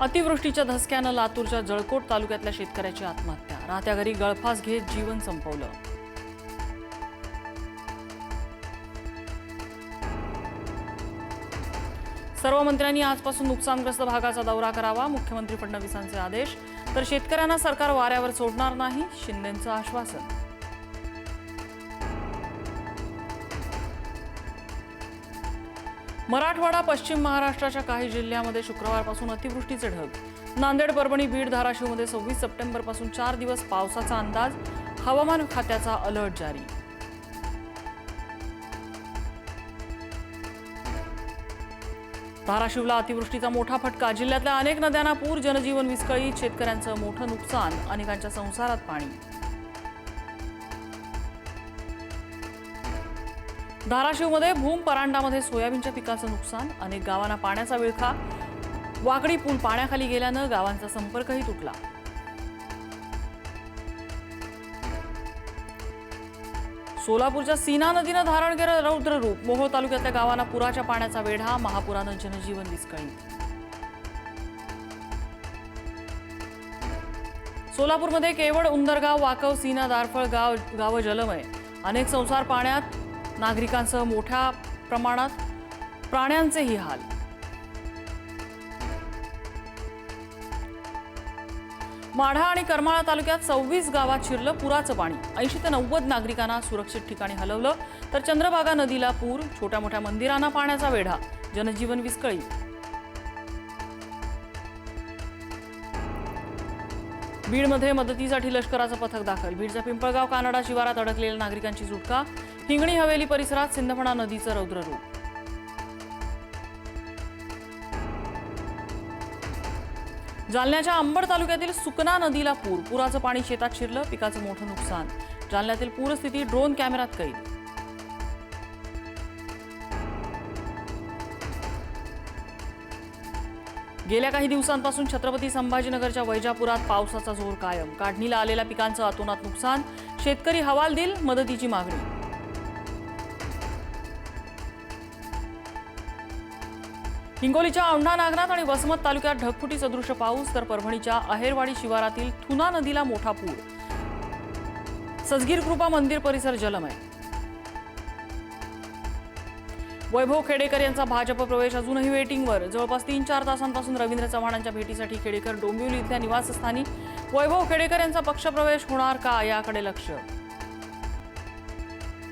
अतिवृष्टीच्या धसक्यानं लातूरच्या जळकोट तालुक्यातल्या शेतकऱ्याची आत्महत्या. राहत्या घरी गळफास घेत जीवन संपवलं. सर्व मंत्र्यांनी आजपासून नुकसानग्रस्त भागाचा दौरा करावा मुख्यमंत्री फडणवीसांचे आदेश. तर शेतकऱ्यांना सरकार वाऱ्यावर सोडणार नाही शिंदेचं आश्वासन. मराठवाडा पश्चिम महाराष्ट्राच्या काही जिल्ह्यामध्ये शुक्रवारपासून अतिवृष्टीचे ढग. नांदेड परभणी बीड धाराशिवमध्ये सव्वीस सप्टेंबरपासून चार दिवस पावसाचा अंदाज. हवामान खात्याचा अलर्ट जारी. धाराशिवला अतिवृष्टीचा मोठा फटका. जिल्ह्यातल्या अनेक नद्यांना पूर जनजीवन विस्कळीत शेतकऱ्यांचं मोठं नुकसान अनेकांच्या संसारात पाणी. धाराशिवमध्ये भूम परांडामध्ये सोयाबीनच्या पिकाचं नुकसान अनेक गावांना पाण्याचा विळखा. वाकडी पूल पाण्याखाली गेल्यानं गावांचा संपर्कही तुटला. सोलापूरच्या सीना नदीनं धारण केलं रौद्र रूप मोहोळ तालुक्यातल्या गावांना पुराच्या पाण्याचा वेढा महापुरानं जनजीवन विस्कळीत. सोलापूरमध्ये केवळ उंदरगाव वाकव सीना दारफळ गाव गावं जलमय. अनेक संसार पाण्यात नागरिकांसह मोठ्या प्रमाणात प्राण्यांचेही हाल. माढा आणि करमाळा तालुक्यात सव्वीस गावात शिरलं पुराचं पाणी. ऐंशी ते नव्वद नागरिकांना सुरक्षित ठिकाणी हलवलं तर चंद्रभागा नदीला पूर छोट्या मोठ्या मंदिरांना पाण्याचा वेढा जनजीवन विस्कळीत. बीडमध्ये मदतीसाठी लष्कराचं पथक दाखल. बीडचा पिंपळगाव कानडा शिवारात अडकलेल्या नागरिकांची सुटका. हिंगणी हवेली परिसरात सिंदफणा नदीचं रौद्ररूप. जालन्याच्या अंबड तालुक्यातील सुकना नदीला पूर. पुराचं पाणी शेतात शिरलं पिकाचं मोठं नुकसान. जालन्यातील पूरस्थिती ड्रोन कॅमेऱ्यात कैद. गेल्या काही दिवसांपासून छत्रपती संभाजीनगरच्या वैजापुरात पावसाचा जोर कायम. काढणीला आलेल्या पिकांचं अतोनात नुकसान शेतकरी हवालदिल मदतीची मागणी. हिंगोलीच्या औंढा नागनाथ आणि वसमत तालुक्यात ढगफुटी सदृश पाऊस तर परभणीच्या अहेरवाडी शिवारातील थुना नदीला मोठा पूर. सजगीर कृपा मंदिर परिसर जलमय. वैभव खेडेकर यांचा भाजप प्रवेश अजूनही वेटिंगवर जवळपास तीन चार तासांपासून रवींद्र चव्हाणांच्या भेटीसाठी खेडेकर डोंबिवली इथल्या निवासस्थानी वैभव खेडेकर यांचा पक्षप्रवेश होणार का याकडे लक्ष?